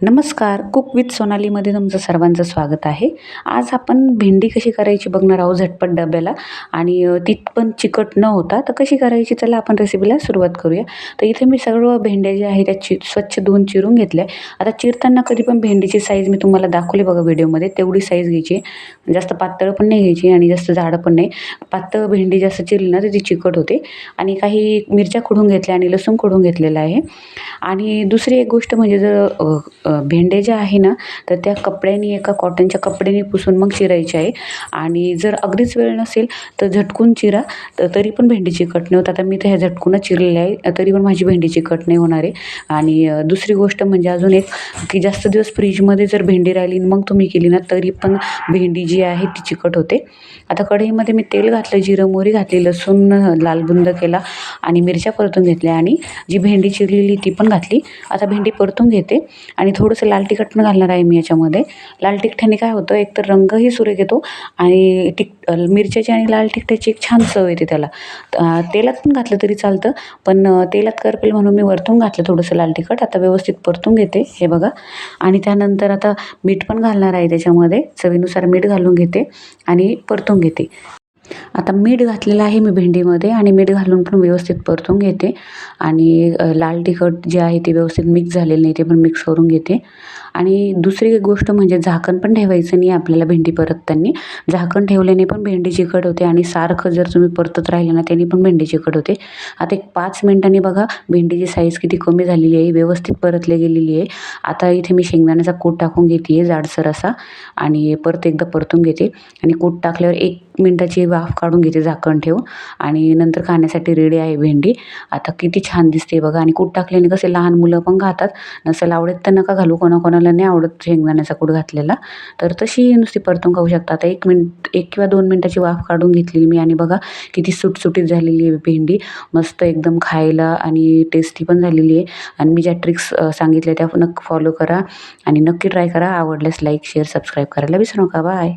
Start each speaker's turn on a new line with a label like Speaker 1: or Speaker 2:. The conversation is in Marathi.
Speaker 1: नमस्कार कुक विथ सोनालीमध्ये तुमचं सर्वांचं स्वागत आहे. आज आपण भेंडी कशी करायची बघणार आहोत झटपट डब्याला. आणि ती पण चिकट न होता तर कशी करायची चला आपण रेसिपीला सुरुवात करूया. तर इथे मी सर्व भेंड्या ज्या आहेत त्या चि स्वच्छ धुवून चिरून घेतल्या आता चिरताना कधी पण भेंडीची साईज मी तुम्हाला दाखवली बघा व्हिडिओमध्ये तेवढी साईज घ्यायची जास्त पातळ पण नाही घ्यायची आणि जास्त जाडं पण नाही. पातळ भेंडी जास्त चिरली ना तर ती चिकट होते. आणि काही मिरच्या खोडून घेतल्या आणि लसूण खोडून घेतलेलं आहे. आणि दुसरी एक गोष्ट म्हणजे जर भेंडे जे ज्या आहे ना तर त्या कपड्याने एका कॉटनच्या कपड्याने पुसून मग चिरायचे आहे आणि जर अगदीच वेळ नसेल तर झटकून चिरा. तर तरी पण भेंडीची कट नाही होत. आता मी तर ह्या झटकूनच चिरलेले आहे. तरी पण माझी भेंडीची कट नाही होणार आहे. आणि दुसरी गोष्ट म्हणजे अजून एक की जास्त दिवस फ्रीजमध्ये जर भेंडी राहिली आणि मग तुम्ही केली ना तरी पण भेंडी जी आहे ती चिकट होते. आता कढईमध्ये मी तेल घातलं जिरं मोहरी घातली लसूण लालबुंद केला आणि मिरच्या परतून घेतल्या. आणि जी भेंडी चिरलेली ती पण घातली. आता भेंडी परतून घेते. आणि थोडंसं लाल तिखट पण घालणार आहे मी याच्यामध्ये. लाल तिखट्याने काय होतं एकतर रंगही सुरेख येतो आणि तिख मिरच्याची आणि लाल तिखट्याची एक छान चव येते त्याला. तेलात पण घातलं तरी चालतं पण तेलात करपेल म्हणून मी वरतून घातलं थोडंसं लाल तिखट. आता व्यवस्थित परतून घेते हे बघा. आणि त्यानंतर आता मीठ पण घालणार आहे त्याच्यामध्ये चवीनुसार मीठ घालून घेते आणि परतून घेते. आता मीठ घातलेलं आहे मी भेंडीमध्ये आणि मीठ घालून पण व्यवस्थित परतून घेते. आणि लाल तिखट जे आहे ते व्यवस्थित मिक्स झालेलं नाही ते पण मिक्स करून घेते. आणि दुसरी एक गोष्ट म्हणजे झाकण पण ठेवायचं नाही आपल्याला भेंडी परतताना. झाकण ठेवल्याने पण भेंडी चिकट होते आणि सारखं जर तुम्ही परतत राहिले ना त्याने पण भेंडी चिकट होते. आता एक पाच मिनटांनी बघा भेंडीची साईज किती कमी झालेली आहे व्यवस्थित परतली गेलेली आहे. आता इथे मी शेंगदाण्याचा कूट टाकून घेते आहे जाडसर असा. आणि परत एकदा परतून घेते. आणि कूट टाकल्यावर एक मिनटाची वाफ काढून घेते झाकण ठेवून. आणि नंतर खाण्यासाठी रेडी आहे भेंडी. आता किती छान दिसते बघा. आणि कूट टाकल्याने कसे लहान मुलं पण खातात. नसेल आवडत तर नका घालू. कोणाकोणाला नाही आवडत शेंगदाण्याचा कूट घातलेला. तर तशी नुसती परतून खाऊ शकता. आता एक मिनिट एक किंवा दोन मिनटाची वाफ काढून घेतलेली मी. आणि बघा किती सुटसुटीत झालेली आहे भेंडी. मस्त एकदम खायला आणि टेस्टी पण झालेली आहे. आणि मी ज्या ट्रिक्स सांगितल्या त्या नक्की फॉलो करा. आणि नक्की ट्राय करा. आवडल्यास लाईक शेअर सबस्क्राईब करायला विसरू नका. बाय